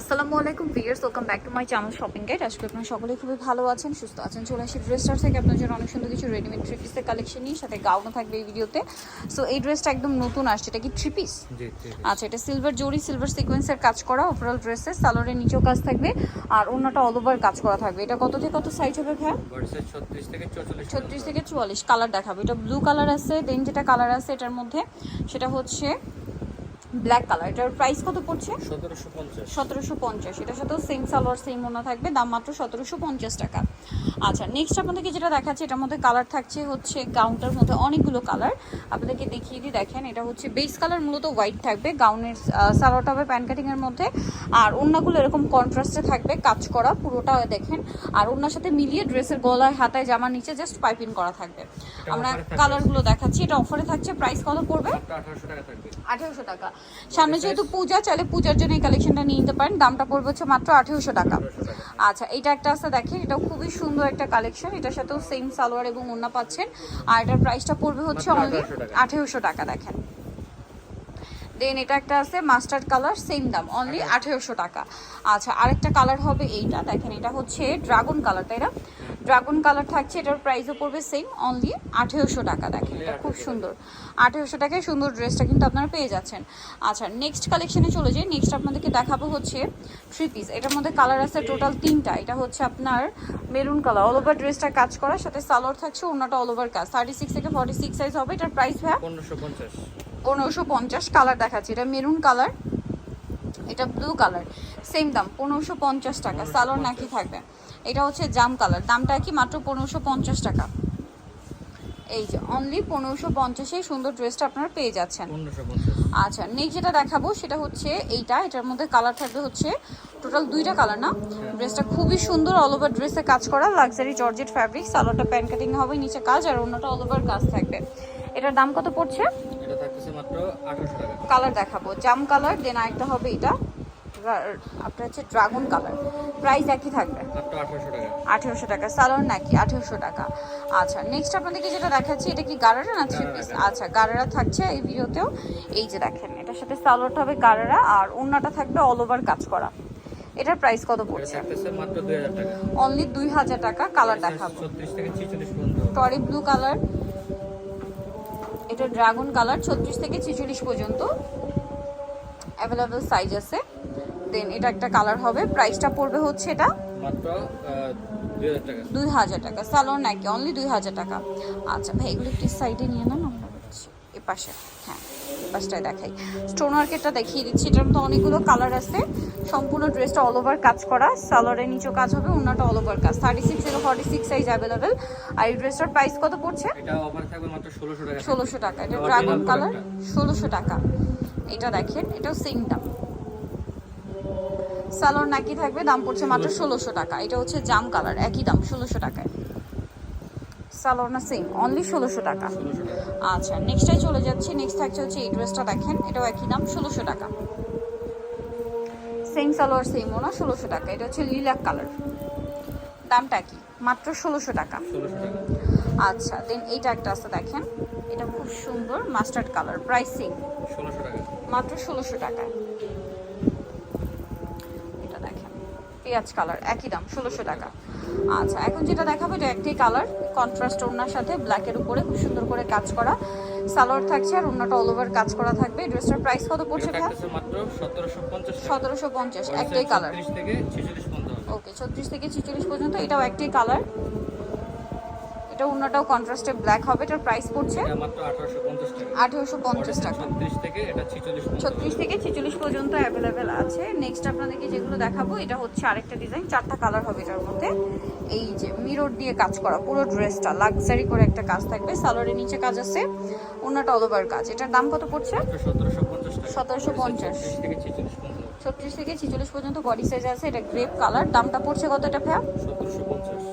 আসসালামু আলাইকুম viewers welcome back to my channel shopping guide আজকে আপনারা সকলে খুবই ভালো আছেন সুস্থ আছেন। চলে আসি ড্রেস স্টার থেকে। আপনার জন্য অনেক সুন্দর কিছু রেডিমেড থ্রি পিসের কালেকশন নিয়ে। সাথে গাউনও থাকবে এই ভিডিওতে সো এই ড্রেসটা একদম নতুন আসছে। এটা কি থ্রি পিস আচ্ছা এটা সিলভার জরি সিলভার সিকোয়েন্সের কাজ করা ওভারঅল ড্রেসের সালোয়ারের নিচেও কাজ থাকবে। আর অন্যটা অল ওভার কাজ করা থাকবে। এটা কত থেকে কত সাইজ হবে ভাইয়া? বডি সাইজ 36 থেকে 44 ছত্রিশ থেকে চুয়াল্লিশ। কালার দেখাবো। এটা ব্লু কালার আছে দেন যেটা কালার আছে এটার মধ্যে সেটা হচ্ছে ব্ল্যাক কালার এটার প্রাইস কত পড়ছে? 1750 সতেরোশো পঞ্চাশ। এটার সাথেও সেম সালোয়ার সেম ওনা থাকবে। দাম মাত্র সতেরোশো পঞ্চাশ টাকা। আচ্ছা নেক্সট আপনাদেরকে যেটা দেখাচ্ছে এটার মধ্যে কালার থাকছে হচ্ছে গাউনটার মধ্যে অনেকগুলো কালার আপনাদেরকে দেখিয়ে দিই দেখেন এটা হচ্ছে বেস কালার মূলত হোয়াইট থাকবে গাউনের সালোয়ারটা হবে প্যান কাটিংয়ের মধ্যে। আর অন্যগুলো এরকম কন্ট্রাস্টে থাকবে কাজ করা পুরোটা দেখেন। আর ওনার সাথে মিলিয়ে ড্রেসের গলায় হাতায় জামার নিচে জাস্ট পাইপিং করা থাকবে। আমরা। কালারগুলো দেখাচ্ছি এটা অফারে থাকছে প্রাইস কত পড়বে? মাত্র 1800 টাকা থাকবে। আঠেরোশো টাকা। সামনে যেহেতু পূজা চাইলে পূজার জন্য এই কালেকশনটা নিয়ে নিতে পারেন। দামটা পড়বে হচ্ছে মাত্র আঠেরোশো টাকা। আচ্ছা এটা একটা আছে দেখেন এটাও খুবই সুন্দর একটা কালেকশন এটার সাথেও সেম সালোয়ার এবং ওন্না পাচ্ছেন। আর এটার প্রাইসটা পড়বে হচ্ছে অনলি 1800 টাকা। আঠেরোশো টাকা দেখেন। দেন এটা একটা আছে মাস্টার্ড কালার সেম দাম অনলি আঠেরোশো। টাকা। আচ্ছা আরেকটা কালার হবে এইটা দেখেন এটা হচ্ছে ড্রাগন কালার তাই না? ড্রাগন কালার থাকছে এটার প্রাইসও পড়বে সেম অনলি আঠেরোশো টাকা দেখেন এটা খুব সুন্দর। আঠেরোশো টাকায় সুন্দর ড্রেসটা কিন্তু আপনারা পেয়ে যাচ্ছেন। আচ্ছা নেক্সট কালেকশনে চলে যাই নেক্সট আপনাদেরকে দেখাবো হচ্ছে থ্রি পিস এটার মধ্যে কালার আছে টোটাল তিনটা এটা হচ্ছে আপনার মেরুন কালার অল ওভার ড্রেসটা কাজ করা সাথে সালোয়ার থাকছে অন্যটা অল ওভার কাজ। থার্টি সিক্স থেকে ফর্টি সিক্স সাইজ হবে এটার প্রাইস 1550 পনেরোশো পঞ্চাশ। কালার দেখাচ্ছি এটা মেরুন কালার এটা ব্লু কালার সেম দাম পনেরোশো পঞ্চাশ টাকা সালোয়ার নাকি থাকবে? এটা হচ্ছে জাম কালার দামটা কি মাত্র পনেরোশো পঞ্চাশ টাকা? এই যে অনলি পনেরোশো পঞ্চাশে সুন্দর ড্রেসটা আপনারা পেয়ে যাচ্ছেন। আচ্ছা নেক্সট যেটা দেখাবো সেটা হচ্ছে এইটা এটার মধ্যে কালার থাকবে হচ্ছে টোটাল দুইটা কালার না? ড্রেসটা খুবই সুন্দর অল ওভার ড্রেসে কাজ করা লাক্সারি জর্জেট ফ্যাব্রিক সালোয়ারটা প্যান কাটিং হবে নিচে কাজ আর অন্যটা অল ওভার কাজ থাকবে। এটার দাম কত পড়ছে? এটা থাকতেছে মাত্র 1800 টাকা। কালার দেখাবো জাম কালার দেন আরেকটা হবে এটা। আপনার হচ্ছে ড্রাগন কালার প্রাইস একই থাকবে। মাত্র 1800 টাকা। আঠেরোশো টাকা। সালোয়ার নাকি আঠেরোশো টাকা। আচ্ছা নেক্সট আপনাদেরকে যেটা দেখাচ্ছি এটা কি গারারা না থ্রি পিস আচ্ছা গারারা থাকছে এই ভিডিওতেও। এই যে দেখেন এটার সাথে সালোয়ারটা হবে গারারা আর অন্যটা থাকবে অল ওভার কাজ করা। এটার প্রাইস কত পড়ছে? থাকতেছে মাত্র 2000 টাকা। অনলি দুই হাজার টাকা কালার দেখাবো। 36 থেকে 46 পর্যন্ত। টরি ব্লু কালার এটা ড্রাগন কালার ছত্রিশ থেকে ছেচল্লিশ পর্যন্ত। অ্যাভেলেবেল সাইজ আছে। দেন এটা একটা কালার হবে। প্রাইসটা পড়বে হচ্ছে এটা মাত্র আহ, 2000 টাকা। দুই হাজার টাকা। সালোয়ার নাকি অনলি দুই হাজার টাকা। আচ্ছা ভাই এগুলো একটু সাইডে নিয়ে নেন আমরা বলছি এ পাশে হ্যাঁ পাশটায় দেখাই। স্টোন ওয়ার্কেরটা দেখিয়ে দিচ্ছি এটার মধ্যে অনেকগুলো কালার আছে। সম্পূর্ণ ড্রেসটা অল ওভার কাজ করা। সালোয়ারের নিচেও কাজ হবে অন্যটা অল ওভার কাজ। থার্টি সিক্স থেকে ফর্টি সিক্স সাইজ অ্যাভেলেবেল আর এই ড্রেসটার প্রাইস কত পড়ছে? এটা অফার থাকবে মাত্র 1600 টাকা। ষোলোশো টাকা। এটা ড্রাগন কালার ষোলোশো টাকা। এটা দেখেন এটাও সেম দাম। সালোয়ার নাকি থাকবে দাম পড়ছে মাত্র ষোলোশো টাকা। এটা হচ্ছে জাম কালার একই দাম ষোলোশো টাকায়। সালোয়ার না সেম অনলি ষোলোশো টাকা। আচ্ছা নেক্সটটাই চলে যাচ্ছি। নেক্সট থাকছে হচ্ছে এই ড্রেসটা দেখেন এটাও একই দাম ষোলোশো টাকা। সেম সালোয়ার সেম ওনা ষোলোশো টাকা। এটা হচ্ছে লিলাক কালার দামটা কি মাত্র ষোলোশো টাকা। আচ্ছা দেন এইটা একটা আছে দেখেন। এটা খুব সুন্দর মাস্টার্ড কালার প্রাইসিং 1600 টাকা। মাত্র ষোলোশো টাকায়। পেঁয়াজ কালার একই দাম ষোলোশো টাকা। আচ্ছা এখন যেটা দেখাবো এটা একটি কালার কন্ট্রাস্ট ওনার সাথে ব্ল্যাকের উপরে খুব সুন্দর করে কাজ করা। সালোয়ার থাকছে আর ওড়নাটা অল ওভার কাজ করা থাকবে। ড্রেসটার প্রাইস কত পড়ছে ভাই মাত্র 1750 টাকা। সতেরোশো পঞ্চাশ একটাই কালার 36 থেকে 46 পর্যন্ত ওকে ছত্রিশ থেকে ছিচল্লিশ পর্যন্ত এটাও একটাই কালার এটা অন্যটাও কন্ট্রাস্টে ব্ল্যাক হবে এটার প্রাইস পড়ছে এটা মাত্র 1850 টাকা। আঠেরোশো পঞ্চাশ টাকা। 36 থেকে এটা 46 পর্যন্ত। ছত্রিশ থেকে ছেচল্লিশ পর্যন্ত অ্যাভেলেবেল আছে। নেক্সট আপনাদেরকে যেগুলো দেখাবো এটা হচ্ছে আরেকটা ডিজাইন চারটা কালার হবে এটার মধ্যে। এই যে মিরর দিয়ে কাজ করা পুরো ড্রেসটা লাক্সারি করে একটা কাজ থাকবে। সালোয়ারের নিচে কাজ আছে। অন্যটা ওভার কাজ। এটার দাম কত পড়ছে? মাত্র 1750 টাকা। 1750 36 থেকে 46 পর্যন্ত। ছত্রিশ থেকে ছেচল্লিশ পর্যন্ত বডি সাইজ আছে। এটা গ্রেপ কালার দামটা পড়ছে কত এটা 1750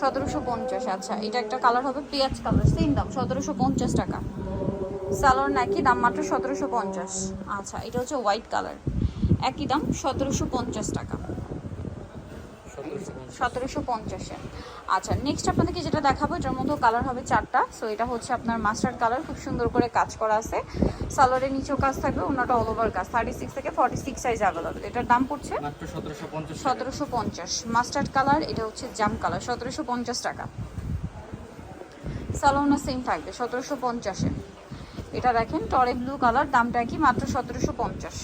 সতেরোশো পঞ্চাশ আচ্ছা এটা একটা কালার হবে পেঁয়াজ কালার সেম দাম, সতেরোশো পঞ্চাশ টাকা। সালোয়ার নাকি, দাম মাত্র সতেরোশো পঞ্চাশ। আচ্ছা এটা হচ্ছে হোয়াইট কালার একই দাম, সতেরোশো পঞ্চাশ টাকা। 1750 পঞ্চাশ সতেরোশো পঞ্চাশে। আচ্ছা নেক্সট আপনাদেরকে যেটা দেখাবো এটার মধ্যে কালার হবে চারটা। সো এটা হচ্ছে আপনার মাস্টার্ড কালার খুব সুন্দর করে কাজ করা আছে। সালোয়ারের নিচেও কাজ থাকবে ওনাটা অল ওভার কাজ। থার্টি সিক্স থেকে ফর্টি সিক্স সাইজ অ্যাভেলেবল এটার দাম পড়ছে সতেরোশো পঞ্চাশ মাস্টার্ড কালার এটা হচ্ছে জাম কালার সতেরোশো পঞ্চাশ টাকা। সালোনা সেম থাকবে সতেরোশো পঞ্চাশে। এটা দেখেন টরে ব্লু কালার দামটা কি মাত্র সতেরোশো পঞ্চাশ।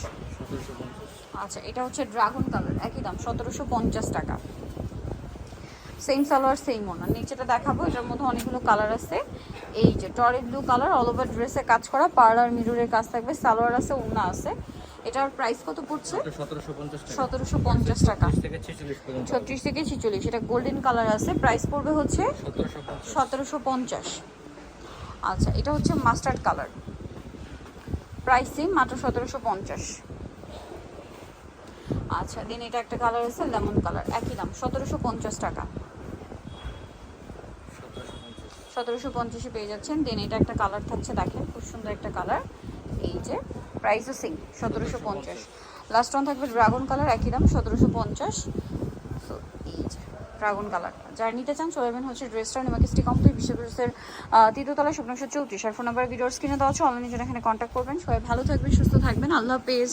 আচ্ছা এটা হচ্ছে ড্রাগন কালার একই দাম সতেরোশো পঞ্চাশ টাকা। সেম সালোয়ার সেম ওনার নিচেটা দেখাবো এটার মধ্যে অনেকগুলো কালার আছে। এই যে টরে ব্লু কালার অল ওভার ড্রেসে কাজ করা পার্লার মিররের কাজ থাকবে সালোয়ার আছে ওনা আছে। এটার প্রাইস কত পড়ছে? সতেরোশো পঞ্চাশ টাকা। ছত্রিশ থেকে ছিচল্লিশ এটা গোল্ডেন কালার আছে প্রাইস পড়বে হচ্ছে সতেরোশো পঞ্চাশ। আচ্ছা এটা হচ্ছে মাস্টার্ড কালার প্রাইস সেম মাত্র সতেরোশো পঞ্চাশ। আচ্ছা দিন এটা একটা কালার আছে লেমন কালার একই দাম সতেরোশো পঞ্চাশ টাকা। সতেরোশো পঞ্চাশে পেয়ে যাচ্ছেন। দেন এটা একটা কালার থাকছে, দেখেন, খুব সুন্দর একটা কালার এই যে প্রাইসও সেম সতেরোশো পঞ্চাশ। লাস্ট ওয়ান থাকবে ড্রাগন কালার একই দাম, সতেরোশো পঞ্চাশ। সো এই যে ড্রাগন কালার যারা নিতে চান, চলে যাবেন হচ্ছে ড্রেসটা নেমাকিস্টি কমপ্লিট বিশ্ববিদ্যালয়ের তৃতীয়তলা স্বপ্নশো চৌত্রিশ। আর ফোন নাম্বার ভিডিওর স্ক্রিনে দেওয়া আছে অনলাইনে জন্য এখানে কন্ট্যাক্ট করবেন। সবাই ভালো থাকবেন, সুস্থ থাকবেন। আল্লাহ হাফেজ।